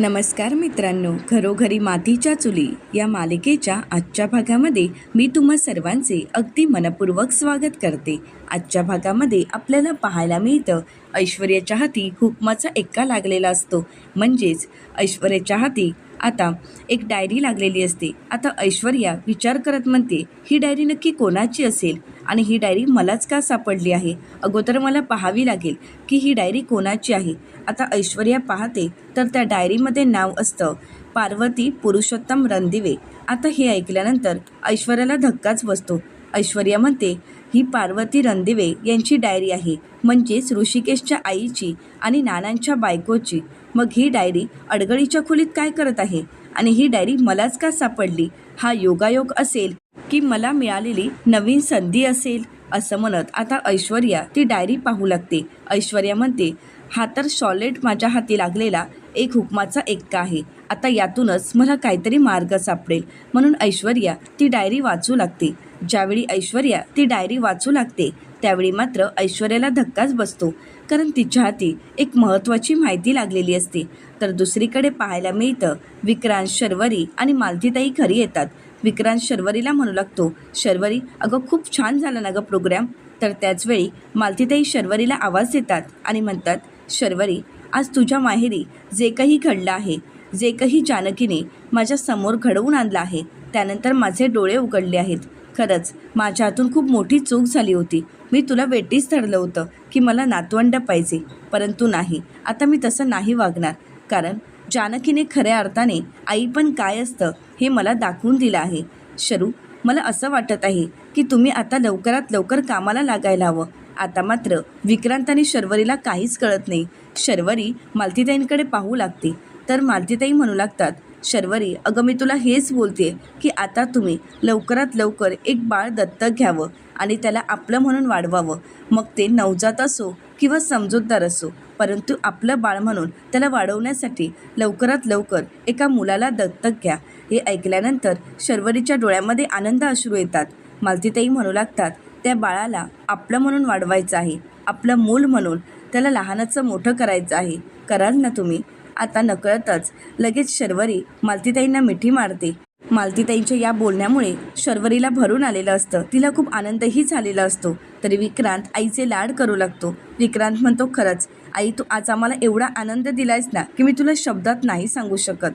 नमस्कार मित्रांनो घरोघरी मातीच्या चुली या मालिकेच्या आजच्या भागामध्ये मी तुम्हा सर्वांचे अगदी मनपूर्वक स्वागत करते. आजच्या भागामध्ये आपल्याला पाहायला मिळतं ऐश्वर्याच्या हाती हुकमाचा एक्का लागलेला असतो. म्हणजेच ऐश्वर्याच्या हाती आता एक डायरी लागलेली असते. आता ऐश्वर्या विचार करत म्हणते ही डायरी नक्की कोणाची असेल? आणि ही डायरी मलाच का सापडली आहे? अगोदर मला पाहावी लागेल की ही डायरी कोणाची आहे. आता ऐश्वर्या पाहते तर त्या डायरीमध्ये नाव असतं पार्वती पुरुषोत्तम रणदिवे. आता हे ऐकल्यानंतर ऐश्वर्याला धक्काच बसतो. ऐश्वर्या म्हणते ही पार्वती रणदिवे यांची डायरी आहे. म्हणजेच ऋषिकेशच्या आईची आणि नानांच्या बायकोची. मग ही डायरी अडगळीच्या खोलीत काय करत आहे? आणि ही डायरी मलाच का सापडली? हा योगायोग असेल की मला मिळालेली नवीन संधी असेल? असं म्हणत आता ऐश्वर्या ती डायरी पाहू लागते. ऐश्वर्या म्हणते हा तर शॉलेट माझ्या हाती लागलेला एक हुकमाचा एक्का आहे. आता यातूनच मला काहीतरी मार्ग सापडेल. म्हणून ऐश्वर्या ती डायरी वाचू लागते. ज्यावेळी ऐश्वर्या ती डायरी वाचू लागते त्यावेळी मात्र ऐश्वर्याला धक्काच बसतो. कारण तिच्या हाती एक महत्त्वाची माहिती लागलेली असते. तर दुसरीकडे पाहायला मिळतं विक्रांत शर्वरी आणि मालतीताई घरी येतात. विक्रांत शर्वरीला म्हणू लागतो शर्वरी अगं खूप छान झाला ना गं प्रोग्रॅम. तर त्याचवेळी मालतीताई शर्वरीला आवाज देतात आणि म्हणतात शर्वरी आज तुझ्या माहेरी जे काही घडलं आहे जे काही जानकीने माझ्यासमोर घडवून आणलं आहे त्यानंतर माझे डोळे उघडले आहेत. खरंच माझ्या हातून खूप मोठी चूक झाली होती. मी तुला वेटीच धरलं होतं की मला नातवंड पाहिजे. परंतु नाही आता मी तसं नाही वागणार. कारण जानकीने खऱ्या अर्थाने आई पण काय असतं हे मला दाखवून दिलं आहे. शरू मला असं वाटत आहे की तुम्ही आता लवकरात लवकर कामाला लागायला हवं. आता मात्र विक्रांत आणि शर्वरीला काहीच कळत नाही. शर्वरी मालतीताईंकडे पाहू लागते. तर मालतीताई म्हणू लागतात शर्वरी अगं मी तुला हेच बोलते की आता तुम्ही लवकरात लवकर एक बाळ दत्तक घ्यावं आणि त्याला आपलं म्हणून वाढवावं. मग ते नवजात असो किंवा समजूतदार असो परंतु आपलं बाळ म्हणून त्याला वाढवण्यासाठी लवकरात लवकर एका मुलाला दत्तक घ्या. हे ऐकल्यानंतर शर्वरीच्या डोळ्यामध्ये आनंद अश्रू येतात. मालतीताई म्हणू लागतात त्या बाळाला आपलं म्हणून वाढवायचं आहे. आपलं मूल म्हणून त्याला लहानाचं मोठं करायचं आहे. कराल ना तुम्ही? आता नकळतच लगेच शर्वरी मालतीताईंना मिठी मारते. मालतीताईंच्या या बोलण्यामुळे शर्वरीला भरून आलेलं असतं. तिला खूप आनंदही झालेला असतो. तरी विक्रांत आईचे लाड करू लागतो. विक्रांत म्हणतो खरंच आई तू आज आम्हाला एवढा आनंद दिलायस ना की मी तुला शब्दात नाही सांगू शकत.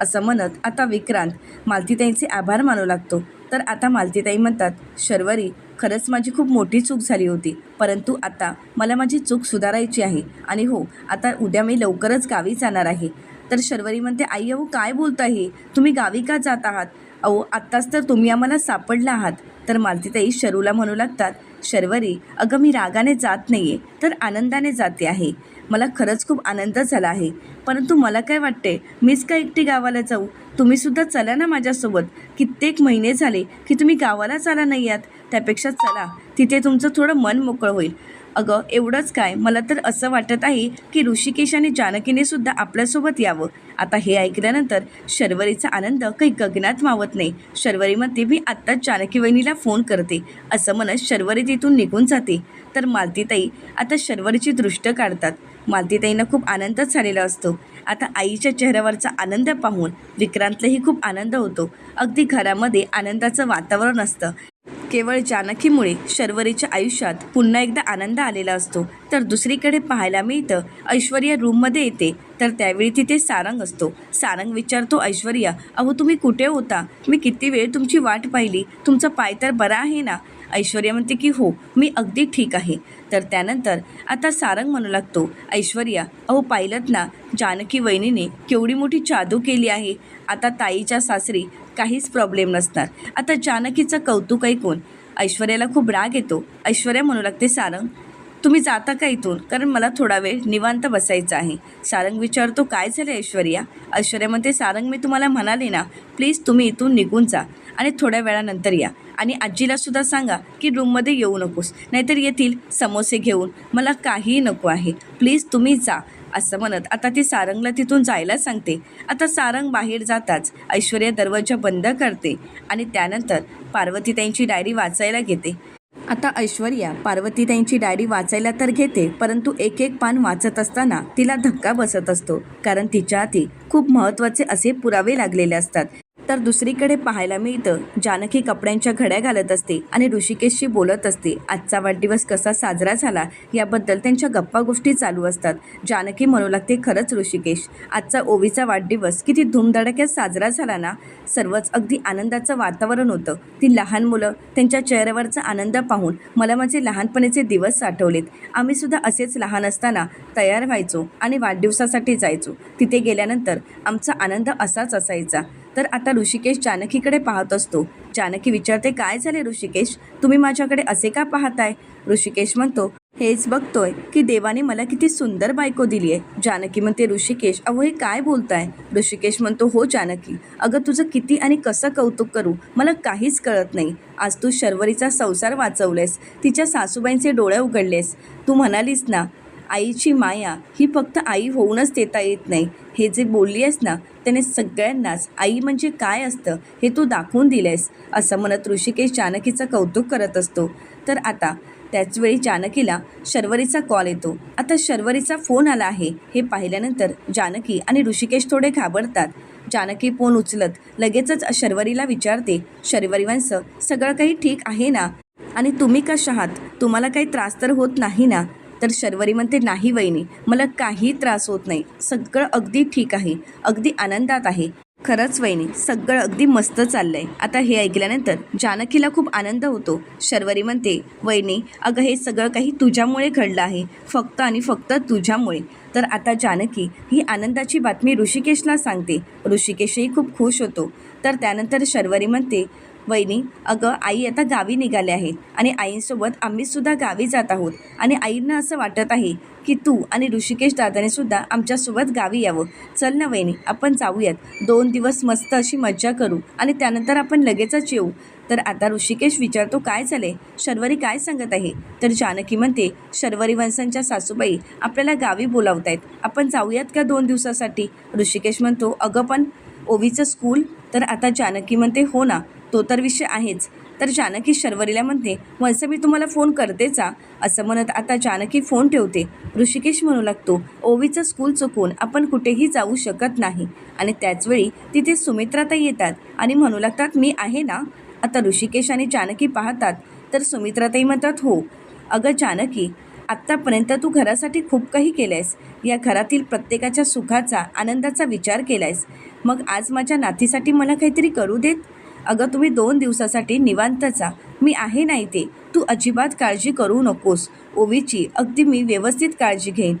असं म्हणत आता विक्रांत मालतीताईंचे आभार मानू लागतो. तर आता मालतीताई म्हणतात शर्वरी खरंच माझी खूप मोठी चूक झाली होती. परंतु आता मला माझी चूक सुधारायची आहे. आणि हो आता उद्या मी लवकरच गावी जाणार आहे. तर शर्वरी म्हणते आई अहो काय बोलता हे? तुम्ही गावी का जात आहात? अहो आत्ताच तर तुम्ही आम्हाला सापडला आहात. तर मालतीताई शरूला म्हणू लागतात शर्वरी अगं मी रागाने जात नाही आहे तर आनंदाने जाते आहे. मला खरंच खूप आनंद झाला आहे. परंतु मला काय वाटते मीच का एकटी गावाला जाऊ? तुम्हीसुद्धा चला ना माझ्यासोबत. कित्येक महिने झाले की तुम्ही गावाला चाला नाही आहात. त्यापेक्षा चला. तिथे तुमचं थोडं मन मोकळं होईल. अगं एवढंच काय. मला तर असं वाटत आहे की ऋषिकेश आणि जानकीने सुद्धा आपल्यासोबत यावं. आता हे ऐकल्यानंतर शर्वरीचा आनंद काही गगनात मावत नाही. शर्वरी म्हणते मी आत्ताच जानकी वहिनीला फोन करते. असं म्हणत शर्वरी तिथून निघून जाते. तर मालतीताई आता शर्वरीची दृष्ट काढतात. मालतीताईंना खूप आनंदच झालेला असतो. आता आईच्या चेहऱ्यावरचा आनंद पाहून विक्रांतलाही खूप आनंद होतो. अगदी घरामध्ये आनंदाचं वातावरण असतं. केवळ जानकीमुळे शर्वरीच्या आयुष्यात पुन्हा एकदा आनंद आलेला असतो. तर दुसरीकडे पाहायला मिळतं ऐश्वर्या रूममध्ये येते. तर त्यावेळी तिथे सारंग असतो. सारंग विचारतो ऐश्वर्या अहो तुम्ही कुठे होता? मी किती वेळ तुमची वाट पाहिली? तुमचा पाय तर बरा आहे ना? ऐश्वर्या म्हणते की हो मी अगदी ठीक आहे. तर त्यानंतर आता सारंग म्हणू लागतो ऐश्वर्या अहो पाहिलं ना जानकी वहिनीने केवढी मोठी जादू केली आहे. आता ताईच्या सासरी काहीच प्रॉब्लेम नसणार. आता जानकीचं कौतुक ऐकून ऐश्वर्याला खूप राग येतो. ऐश्वर्या म्हणू लागते सारंग तुम्ही जाता का इथून? कारण मला थोडा वेळ निवांत बसायचा आहे. सारंग विचारतो काय झालं ऐश्वर्या? ऐश्वर्या म्हणते सारंग मी तुम्हाला म्हणाले ना प्लीज तुम्ही इथून निघून जा. आणि थोड्या वेळानंतर या. आणि आजीला सुद्धा सांगा की रूममध्ये येऊ नकोस. नाहीतर येतील समोसे घेऊन. मला काहीही नको आहे. प्लीज तुम्ही जा असं म्हणत. आता ती सारंगला तिथून जायला सांगते. आता सारंग बाहेर जाताच ऐश्वर्या दरवाजा बंद करते आणि त्यानंतर पार्वती त्यांची डायरी वाचायला घेते. आता ऐश्वर्या पार्वती त्यांची डायरी वाचायला तर घेते परंतु एक एक पान वाचत असताना तिला धक्का बसत असतो. कारण तिच्या हाती खूप महत्त्वाचे असे पुरावे लागलेले असतात. तर दुसरीकडे पाहायला मिळतं. जानकी कपड्यांच्या घड्या घालत असते आणि ऋषिकेशशी बोलत असते आजचा वाढदिवस कसा साजरा झाला याबद्दल त्यांच्या गप्पा गोष्टी चालू असतात. जानकी म्हणू लागते खरंच ऋषिकेश आजचा ओवीचा वाढदिवस किती धूमधडाक्यात साजरा झाला ना सर्वच अगदी आनंदाचं वातावरण होतं. ती लहान मुलं त्यांच्या चेहऱ्यावरचा आनंद पाहून मला माझे लहानपणीचे दिवस आठवलेत आम्ही सुद्धा असेच लहान असताना तयार व्हायचो आणि वाढदिवसासाठी जायचो. तिथे गेल्यानंतर आमचा आनंद असाच असायचा. तर आता ऋषिकेश जानकीकडे पाहत असतो. जानकी विचारते काय झाले ऋषिकेश? तुम्ही माझ्याकडे असे का पाहताय? ऋषिकेश म्हणतो हेच बघतोय की देवाने मला किती सुंदर बायको दिली आहे. जानकी म्हणते ऋषिकेश अहो हे काय बोलताय? ऋषिकेश म्हणतो हो जानकी अगं तुझं किती आणि कसं कौतुक करू? मला काहीच कळत नाही. आज तू शर्वरीचा संसार वाचवलेस तिच्या सासूबाईंचे डोळे उघडलेस. तू म्हणालीस ना आईची माया ही फक्त आई होऊनच देता येत नाही. हे जे बोलली आहेस ना त्याने सगळ्यांनाच आई म्हणजे काय असतं हे तू दाखवून दिलेस असं म्हणत ऋषिकेश जानकीचं कौतुक करत असतो. तर आता त्याचवेळी जानकीला शर्वरीचा कॉल येतो. आता शर्वरीचा फोन आला आहे. हे पाहिल्यानंतर जानकी आणि ऋषिकेश थोडे घाबरतात. जानकी फोन उचलत लगेचच शर्वरीला विचारते शर्वरी वंश सगळं काही ठीक आहे ना? आणि तुम्ही कशा आहात? तुम्हाला काही त्रास तर होत नाही ना? तर शर्वरी म्हणते नाही वहिनी. मला काही त्रास होत नाही. सगळं अगदी ठीक आहे. अगदी आनंदात आहे. खरंच वहिनी सगळं अगदी मस्त चाललंय. आता हे ऐकल्यानंतर जानकीला खूप आनंद होतो. शर्वरी म्हणते वहिनी अगं हे सगळं काही तुझ्यामुळे घडलं आहे. फक्त आणि फक्त तुझ्यामुळे. तर आता जानकी ही आनंदाची बातमी ऋषिकेशला सांगते. ऋषिकेशही खूप खुश होतो. तर त्यानंतर शर्वरी म्हणते वहिनी अगं आई आता गावी निघाले आहे आणि आईंसोबत आम्हीसुद्धा गावी जात आहोत आणि आईंना असं वाटत आहे की तू आणि ऋषिकेश दादाने सुद्धा आमच्यासोबत गावी यावं. चल ना वहिनी आपण जाऊयात. दोन दिवस मस्त अशी मज्जा करू आणि त्यानंतर आपण लगेचच येऊ. तर आता ऋषिकेश विचारतो काय झाले शर्वरी काय सांगत आहे? तर जानकी म्हणते शर्वरी वंशांच्या सासूबाई आपल्याला गावी बोलावत आहेत आपण जाऊयात का दोन दिवसासाठी? ऋषिकेश म्हणतो अगं पण ओवीचं स्कूल? तर आता जानकी म्हणते हो ना. तो तर विषय आहेच. तर जानकी शर्वरीला म्हणते वंस मी तुम्हाला फोन करतेचा असं म्हणत आता जानकी फोन ठेवते. ऋषिकेश म्हणू लागतो ओवीचं स्कूल चुकून आपण कुठेही जाऊ शकत नाही. आणि त्याचवेळी तिथे सुमित्राताई येतात आणि म्हणू लागतात मी आहे ना? आता ऋषिकेश आणि जानकी पाहतात तर सुमित्राताई म्हणतात हो. अगं जानकी आत्तापर्यंत तू घरासाठी खूप काही केलं आहेस या घरातील प्रत्येकाच्या सुखाचा आनंदाचा विचार केला आहेस मग आज माझ्या नातीसाठी मला काहीतरी करू देत? अगं तुम्ही दोन दिवसासाठी निवांतचा मी आहे नाही ते तू अजिबात काळजी करू नकोस. ओवीची अगदी मी व्यवस्थित काळजी घेईन.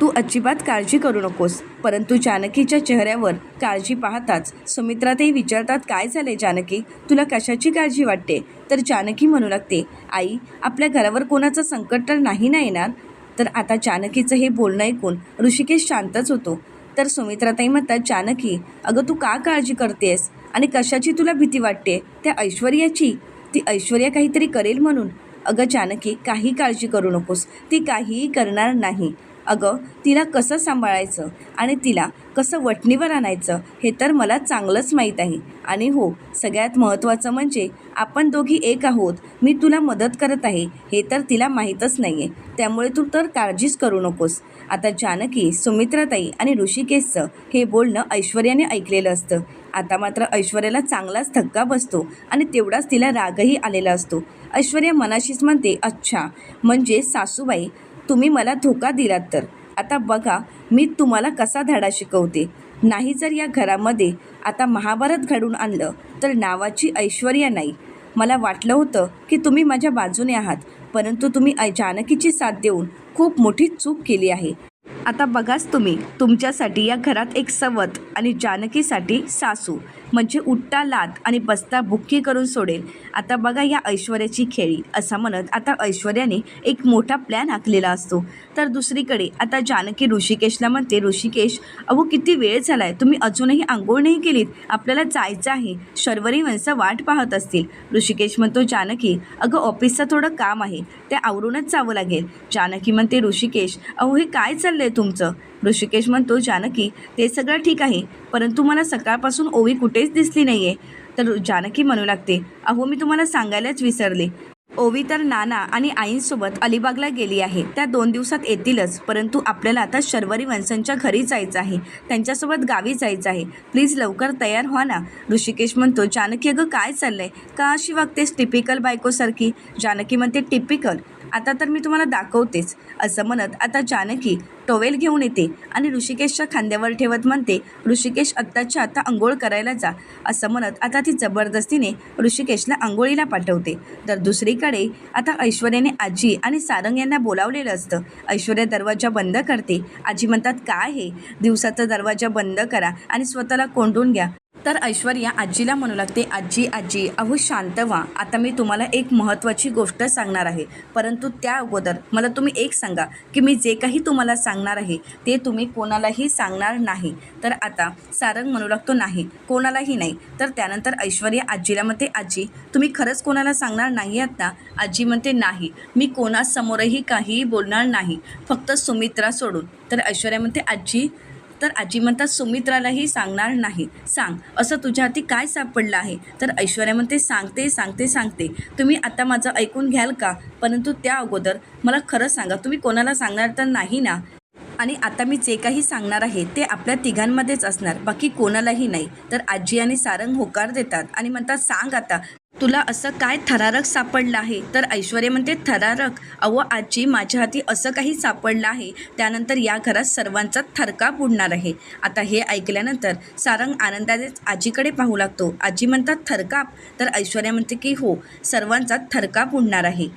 तू अजिबात काळजी करू नकोस. परंतु जानकीच्या चेहऱ्यावर काळजी पाहताच सुमित्राताई विचारतात काय झाले जानकी? तुला कशाची काळजी वाटते? तर जानकी म्हणू लागते आई आपल्या घरावर कोणाचं संकट तर नाही ना येणार? तर आता जानकीचं हे बोलणं ऐकून ऋषिकेश शांतच होतो. तर सुमित्राताई म्हणतात जानकी अगं तू का काळजी करतेस? आणि कशाची तुला भीती वाटते? त्या ऐश्वर्याची? ती ऐश्वर्या काहीतरी करेल म्हणून? अगं जानकी काही काळजी करू नकोस. ती काहीही करणार नाही. अगं तिला कसं सांभाळायचं? आणि तिला कसं वटणीवर आणायचं? हे तर मला चांगलंच माहीत आहे. आणि हो सगळ्यात महत्त्वाचं म्हणजे आपण दोघी एक आहोत. मी तुला मदत करत आहे. हे तर तिला माहीतच नाही आहे त्यामुळे तू तर काळजीच करू नकोस. आता जानकी सुमित्राताई आणि ऋषिकेशचं हे बोलणं ऐश्वर्याने ऐकलेलं असतं. आता मात्र ऐश्वर्याला चांगलाच धक्का बसतो आणि तेवढाच तिला रागही आलेला असतो. ऐश्वर्या मनाशीच म्हणते अच्छा म्हणजे सासूबाई तुम्ही मला धोका दिलात तर. आता बघा मी तुम्हाला कसा धडा शिकवते. नाही जर या घरामध्ये आता महाभारत घडून आणलं तर नावाची ऐश्वर्या नाही. मला वाटलं होतं की तुम्ही माझ्या बाजूने आहात परंतु तुम्ही जानकीची साथ देऊन खूप मोठी चूक केली आहे. आता बघाच तुम्ही. तुमच्यासाठी या घरात एक सवत आणि जानकीसाठी सासू. म्हणजे उठता लात आणि बसता भुक्की करून सोडेल. आता बघा या ऐश्वर्याची खेळी. असं म्हणत आता ऐश्वर्याने एक मोठा प्लॅन आखलेला असतो. तर दुसरीकडे आता जानकी ऋषिकेशला म्हणते ऋषिकेश अहो किती वेळ झाला आहे तुम्ही अजूनही आंघोळ नाही केलीत? आपल्याला जायचं आहे. शर्वरी माणसं वाट पाहत असतील. ऋषिकेश म्हणतो जानकी अगं ऑफिसचं थोडं काम आहे. ते आवरूनच जावं लागेल. जानकी म्हणते ऋषिकेश अहो हे काय चाललं आहे तुमचं? ऋषिकेश म्हणतो जानकी ते सगळं ठीक आहे परंतु मला सकाळपासून ओवी कुठेच दिसली नाही आहे तर जानकी म्हणू लागते अहो मी तुम्हाला सांगायलाच विसरले. ओवी तर नाना आणि आईंसोबत अलिबागला गेली आहे. त्या दोन दिवसात येतीलच परंतु आपल्याला आता शर्वरी वंशांच्या घरी जायचं आहे. त्यांच्यासोबत गावी जायचं आहे. प्लीज लवकर तयार व्हा ना. ऋषिकेश म्हणतो जानकी अगं काय चाललंय? का अशी वागतेस टिपिकल बायकोसारखी? जानकी म्हणते टिपिकल? आता तर मी तुम्हाला दाखवतेच. असं म्हणत आता जानकी टोवेल घेऊन येते आणि ऋषिकेशच्या खांद्यावर ठेवत म्हणते ऋषिकेश आत्ताच्या आता आंघोळ करायला जा. असं म्हणत आता ती जबरदस्तीने ऋषिकेशला आंघोळीला पाठवते. तर दुसरीकडे आता ऐश्वर्याने आजी आणि सारंग यांना बोलावलेलं असतं. ऐश्वर्या दरवाजा बंद करते. आजी म्हणतात काय हे? दिवसाचा दरवाजा बंद करा आणि स्वतःला कोंडून घ्या. तर ऐश्वर्या आजीला म्हणू लागते आजी आजी अहो शांत व्हा. आता मी तुम्हाला एक महत्त्वाची गोष्ट सांगणार आहे. परंतु त्या अगोदर मला तुम्ही एक सांगा की मी जे काही तुम्हाला सांगणार आहे ते तुम्ही कोणालाही सांगणार नाही. तर आता सारंग म्हणू लागतो नाही कोणालाही नाही. तर त्यानंतर ऐश्वर्या आजीला म्हणते आजी तुम्ही खरंच कोणाला सांगणार नाही आहात ना आजी म्हणते नाही मी कोणासमोरही काहीही बोलणार नाही. फक्त सुमित्रा सोडून. तर ऐश्वर्या म्हणते आजी तर आजी म्हणतात सुमित्रालाही सांगणार नाही. सांग. असं तुझ्या हाती काय सापडलं आहे? तर ऐश्वर्या म्हणते सांगते सांगते सांगते. तुम्ही आता माझं ऐकून घ्याल का? परंतु त्या अगोदर मला खरं सांगा. तुम्ही कोणाला सांगणार तर नाही ना? आणि आता मी जे काही सांगणार आहे ते आपल्या तिघांमध्येच असणार बाकी कोणालाही नाही. तर आजी आणि सारंग होकार देतात आणि म्हणतात सांग आता तुला असं काय थरारक सापडलं आहे? तर ऐश्वर्या म्हणते थरारक अहो आजी माझ्या हाती असं काही सापडलं आहे त्यानंतर या घरात सर्वांचा थरकाप उडणार आहे. आता हे ऐकल्यानंतर सारंग आनंदानेच आजीकडे पाहू लागतो. आजी म्हणतात थरकाप. तर ऐश्वर्या म्हणते की हो सर्वांचा थरकाप उडणार आहे.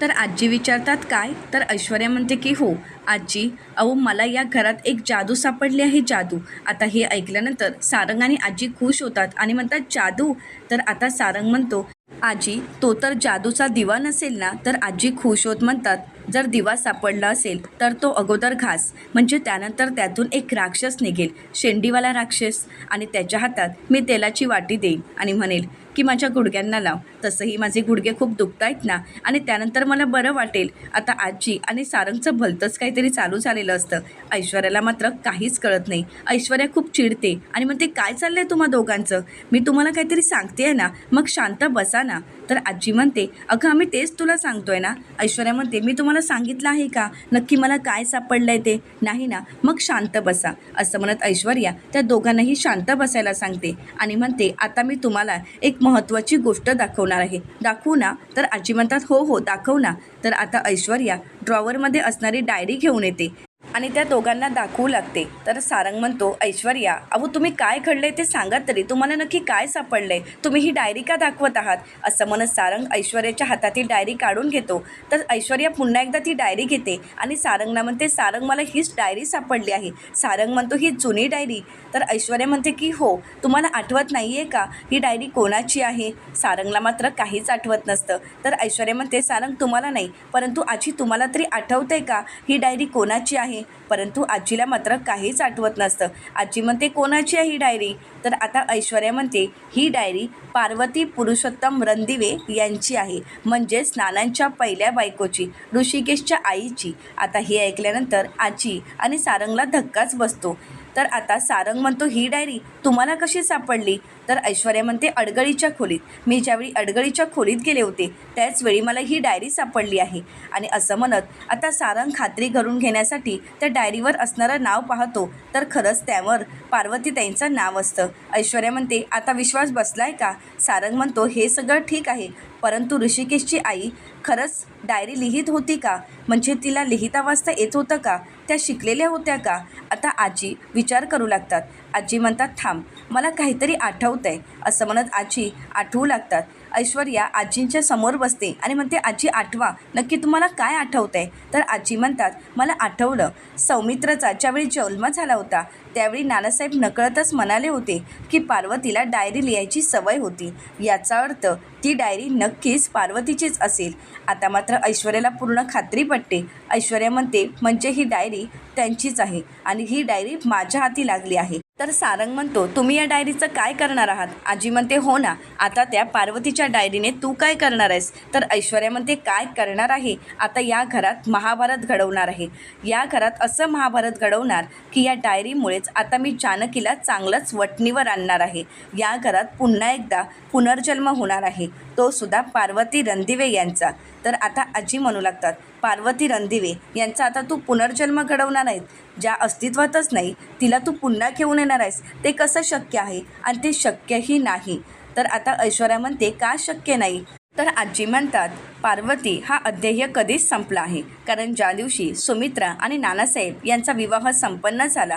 तर आजी विचारतात काय? तर ऐश्वर्या म्हणते की हो आजी अहो मला या घरात एक जादू सापडली आहे जादू. आता हे ऐकल्यानंतर सारंग आणि आजी खुश होतात आणि म्हणतात जादू? तर आता सारंग म्हणतो आजी तो तर जादूचा दिवा नसेल ना? तर आजी खुश होत म्हणतात जर दिवा सापडला असेल तर तो अगोदर घास. म्हणजे त्यानंतर त्यातून एक राक्षस निघेल शेंडीवाला राक्षस. आणि त्याच्या हातात मी तेलाची वाटी देईन आणि म्हणेल की माझ्या गुडघ्यांना लाव. तसंही माझे गुडघे खूप दुखत आहेत ना. आणि त्यानंतर मला बरं वाटेल. आता आजी आणि सारंगचं भलतंच काहीतरी चालू झालेलं असतं. ऐश्वर्याला मात्र काहीच कळत नाही. ऐश्वर्या खूप चिडते आणि म्हणते काय चाललं आहे तुम्हा दोघांचं? मी तुम्हाला काहीतरी सांगते आहे ना. मग शांत बसा ना. तर आजी म्हणते अगं आम्ही तेच तुला सांगतोय ना. ऐश्वर्या म्हणते मी तुम्हाला सांगितलं आहे का? नक्की मला काय सापडलं आहे ते? नाही ना. मग शांत बसा. असं म्हणत ऐश्वर्या त्या दोघांनाही शांत बसायला सांगते आणि म्हणते आता मी तुम्हाला एक महत्त्वाची गोष्ट दाखवणार आहे. दाखवू ना. तर आजी म्हणतात हो हो दाखव ना. तर आता ऐश्वर्या ड्रॉवरमध्ये असणारी डायरी घेऊन येते आणि त्या दोघांना दाखवू लागते. तर सारंग म्हणतो ऐश्वर्या अहो तुम्ही काय घडलंय ते सांगा तरी. तुम्हाला नक्की काय सापडलंय? तुम्ही ही डायरी का दाखवत आहात? असं म्हणत सारंग ऐश्वर्याच्या हातातील डायरी काढून घेतो. तर ऐश्वर्या पुन्हा एकदा ती डायरी घेते आणि सारंगला म्हणते सारंग मला हीच डायरी सापडली आहे. सारंग म्हणतो ही जुनी डायरी. तर ऐश्वर्या म्हणते की हो तुम्हाला आठवत नाही आहे का? ही डायरी कोणाची आहे? सारंगला मात्र काहीच आठवत नसतं. तर ऐश्वर्या म्हणते सारंग तुम्हाला नाही परंतु आजी तुम्हाला तरी आठवतंय का? ही डायरी कोणाची आहे? परंतु आजीला मात्र काहीच आठवत नसतं. आजी म्हणते कोणाची आहे ही डायरी? तर आता ऐश्वर्या म्हणते ही डायरी पार्वती पुरुषोत्तम रणदिवे यांची आहे. म्हणजेच स्नानांच्या पहिल्या बायकोची ऋषिकेशच्या आईची. आता हे ऐकल्यानंतर आजी आणि सारंगला धक्काच बसतो. तर आता सारंग म्हणतो ही डायरी तुम्हाला कशी सापडली? तर ऐश्वर्या म्हणते अडगळीच्या खोलीत. मी ज्यावेळी अडगळीच्या खोलीत गेले होते त्याचवेळी मला ही डायरी सापडली आहे. आणि असं म्हणत आता सारंग खात्री करून घेण्यासाठी त्या डायरीवर असणारं नाव पाहतो तर खरंच त्यावर पार्वतीताईंचं नाव असतं. ऐश्वर्या म्हणते आता विश्वास बसलाय का? सारंग म्हणतो हे सगळं ठीक आहे परंतु ऋषिकेशची आई खरंच डायरी लिहित होती का? म्हणजे तिला लिहिता वाचता येत होतं का? त्या शिकलेल्या होत्या का? आता आजी विचार करू लागतात. आजी म्हणतात थांब मला काहीतरी आठवतं आहे असं म्हणत आजी आठवू लागतात. ऐश्वर्या आजींच्या समोर बसते आणि म्हणते आजी आठवा. नक्की तुम्हाला काय आठवतं आहे तर आजी म्हणतात मला आठवलं. सौमित्रचा ज्यावेळी जन्म झाला होता त्यावेळी नानासाहेब नकळतच म्हणाले होते की पार्वतीला डायरी लिहायची सवय होती. याचा अर्थ ती डायरी नक्कीच पार्वतीचीच असेल. आता मात्र ऐश्वर्याला पूर्ण खात्री पटते. ऐश्वर्या म्हणते म्हणजे ही डायरी त्यांचीच आहे आणि ही डायरी माझ्या हाती लागली आहे. तर सारंग म्हणतो तुम्ही या डायरीचं काय करणार आहात? आजी म्हणते हो ना आता त्या पार्वतीच्या डायरीने तू काय करणार आहेस? तर ऐश्वर्या म्हणते काय करणार आहे? आता या घरात महाभारत घडवणार आहे. या घरात असं महाभारत घडवणार की या डायरीमुळेच आता मी जानकीला चांगलंच वटणीवर आणणार आहे. या घरात पुन्हा एकदा पुनर्जन्म होणार आहे. तो सुद्धा पार्वती रणदिवे यांचा. तर आता आजी म्हणू लागतात पार्वती रणदिवे यांचा आता तू पुनर्जन्म घडवणार आहेस ज्या अस्तित्वातच नाही तिला तू पुन्हा घेऊन येणार आहेस. ते कसं शक्य आहे? आणि ते शक्यही नाही. तर आता ऐश्वर्या म्हणते का शक्य नाही? तर आजी म्हणतात पार्वती हा अध्यय कधीच संपला आहे. कारण ज्या दिवशी सुमित्रा आणि नानासाहेब यांचा विवाह संपन्न झाला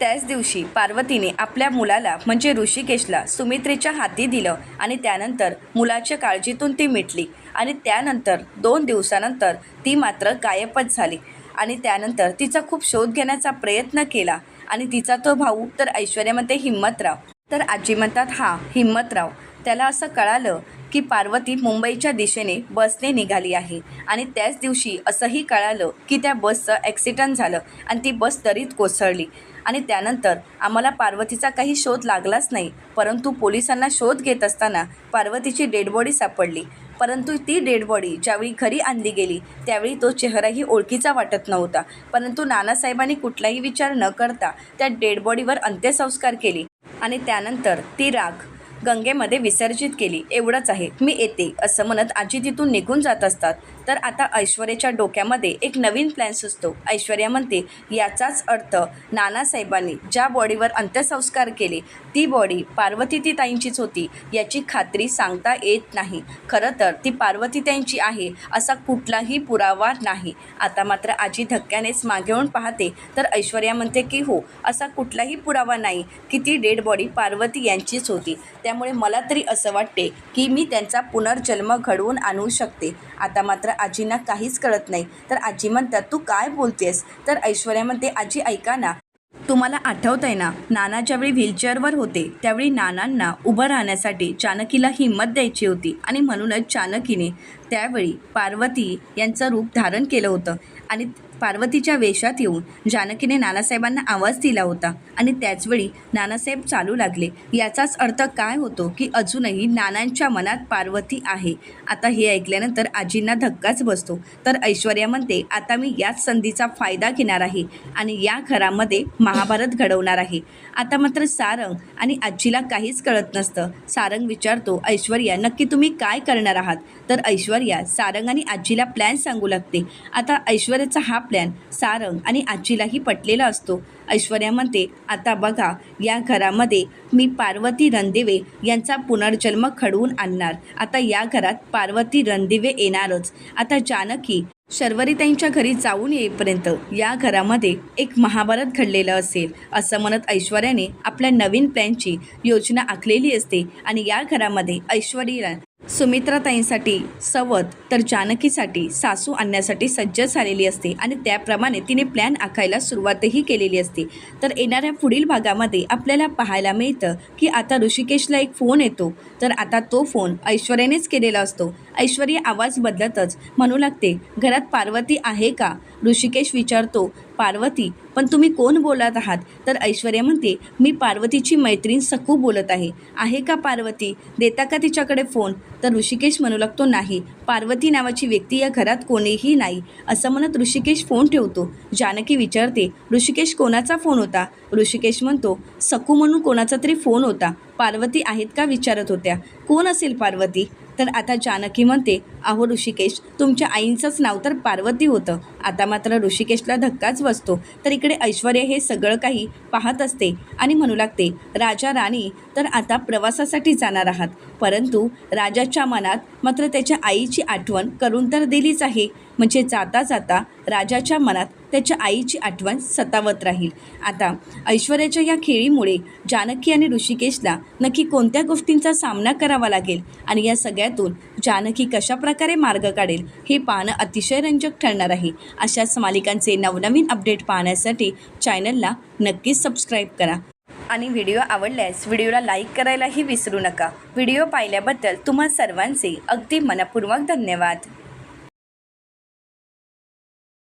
त्याच दिवशी पार्वतीने आपल्या मुलाला म्हणजे ऋषिकेशला सुमित्रेच्या हाती दिलं आणि त्यानंतर मुलाच्या काळजीतून ती मिटली आणि त्यानंतर दोन दिवसानंतर ती मात्र गायबच झाली आणि त्यानंतर तिचा खूप शोध घेण्याचा प्रयत्न केला आणि तिचा तो भाऊ तर ऐश्वर्यामध्ये हिम्मतराव. तर आजी म्हणतात हा हिम्मतराव. त्याला असं कळालं की पार्वती मुंबईच्या दिशेने बसने निघाली आहे आणि त्याच दिवशी असंही कळालं की त्या बसचं ॲक्सिडंट झालं आणि ती बस दरीत कोसळली. आणि त्यानंतर आम्हाला पार्वतीचा काही शोध लागलाच नाही. परंतु पोलिसांना शोध घेत असताना पार्वतीची डेडबॉडी सापडली. परंतु ती डेडबॉडी ज्यावेळी घरी आणली गेली त्यावेळी तो चेहराही ओळखीचा वाटत नव्हता. परंतु नानासाहेबांनी कुठलाही विचार न करता त्या डेडबॉडीवर अंत्यसंस्कार केले आणि त्यानंतर ती राख गंगेमध्ये विसर्जित केली. एवढंच आहे. मी येते असं म्हणत आजी तिथून निघून जात असतात. तर आता ऐश्वर्याच्या डोक्यामध्ये एक नवीन प्लॅन सुचतो. ऐश्वर्या म्हणते याचाच अर्थ नानासाहेबांनी ज्या बॉडीवर अंत्यसंस्कार केले ती बॉडी पार्वती ती ताईंचीच होती. याची खात्री सांगता येत नाही. खरं तर ती पार्वतीताईंची आहे असा कुठलाही पुरावा नाही. आता मात्र आजी धक्क्यानेच मागे येऊन पाहते. तर ऐश्वर्या म्हणते की हो असा कुठलाही पुरावा नाही. की ती डेड बॉडी पार्वती यांचीच होती. त्यामुळे मला तरी असं वाटते की मी त्यांचा पुनर्जन्म घडवून आणू शकते. आता मात्र आजींना काहीच कळत नाही. तर आजी म्हणतात तू काय बोलतेस? तर ऐश्वर्या म्हणते आजी ऐका ना. तुम्हाला आठवत आहे ना नाना ज्यावेळी व्हीलचेअरवर होते त्यावेळी नानांना उभं राहण्यासाठी जानकीला हिंमत द्यायची होती आणि म्हणूनच जानकीने त्यावेळी पार्वती यांचं रूप धारण केलं होतं. आणि पार्वतीच्या वेशात येऊन जानकीने नानासाहेबांना आवाज दिला होता आणि त्याचवेळी नानासाहेब चालू लागले. याचाच अर्थ काय होतो की अजूनही नानांच्या मनात पार्वती आहे. आता हे ऐकल्यानंतर आजींना धक्काच बसतो. तर ऐश्वर्या म्हणते आता मी याच संधीचा फायदा घेणार आहे आणि या घरामध्ये महाभारत घडवणार आहे. आता मात्र सारंग आणि आजीला काहीच कळत नसतं. सारंग विचारतो ऐश्वर्या नक्की तुम्ही काय करणार आहात? तर ऐश्वर्या सारंग आणि आजीला प्लॅन सांगू लागते. आता ऐश्वर्याचा हा प्लॅन सारंग आणि आजीलाही पटलेला असतो. ऐश्वर्या म्हणते आता बघा या घरामध्ये मी पार्वती रणदिवे यांचा पुनर्जन्म घडवून आणणार. आता या घरात पार्वती रणदिवे येणारच. आता जानकी शर्वरीताईंच्या घरी जाऊन येईपर्यंत या घरामध्ये एक महाभारत घडलेलं असेल. असं म्हणत ऐश्वर्याने आपल्या नवीन प्लॅनची योजना आखलेली असते आणि या घरामध्ये ऐश्वर्या सुमित्राताईंसाठी सवत तर जानकीसाठी सासू आणण्यासाठी सज्ज झालेली असते आणि त्याप्रमाणे तिने प्लॅन आखायला सुरुवातही केलेली असते. तर येणाऱ्या पुढील भागामध्ये आपल्याला पाहायला मिळतं की आता ऋषिकेशला एक फोन येतो. तर आता तो फोन ऐश्वर्यानेच केलेला असतो. ऐश्वर्या आवाज बदलतच म्हणू लागते घरात पार्वती आहे का? ऋषिकेश विचारतो पार्वती पण तुम्ही कोण बोलत आहात? तर ऐश्वर्या म्हणते मी पार्वतीची मैत्रीण सखू बोलत आहे. आहे का पार्वती? देता का तिच्याकडे फोन? तर ऋषिकेश म्हणू लागतो नाही पार्वती नावाची व्यक्ती या घरात कोणीही नाही. असं म्हणत ऋषिकेश फोन ठेवतो. जानकी विचारते ऋषिकेश कोणाचा फोन होता? ऋषिकेश म्हणतो सखू म्हणून कोणाचा तरी फोन होता. पार्वती आहेत का? विचारत होत्या. कोण असेल पार्वती? तर आता जानकी म्हणते अहो ऋषिकेश तुमच्या आईंचंच नाव तर पार्वती होतं. आता मात्र ऋषिकेशला धक्काच बसतो. तर इकडे ऐश्वर्या हे सगळं काही पाहत असते आणि म्हणू लागते राजा राणी तर आता प्रवासासाठी जाणार आहात. परंतु राजाच्या मनात मात्र त्याच्या आईची आठवण करून तर दिलीच आहे. म्हणजे जाता जाता राजाच्या मनात त्याच्या आईची आठवण सतावत राहील. आता ऐश्वर्याच्या या खेळीमुळे जानकी आणि ऋषिकेशला नक्की कोणत्या गोष्टींचा सामना करावा लागेल आणि या सगळ्यातून जानकी कशाप्रकारे मार्ग काढेल हे पाहणं अतिशय रंजक ठरणार आहे. अशाच मालिकांचे नवनवीन अपडेट पाहण्यासाठी चॅनलला नक्कीच सबस्क्राईब करा. आणि व्हिडिओ आवडल्यास व्हिडिओला लाईक करायलाही विसरू नका. व्हिडिओ पाहिल्याबद्दल तुम्हा सर्वांचे अगदी मनपूर्वक धन्यवाद.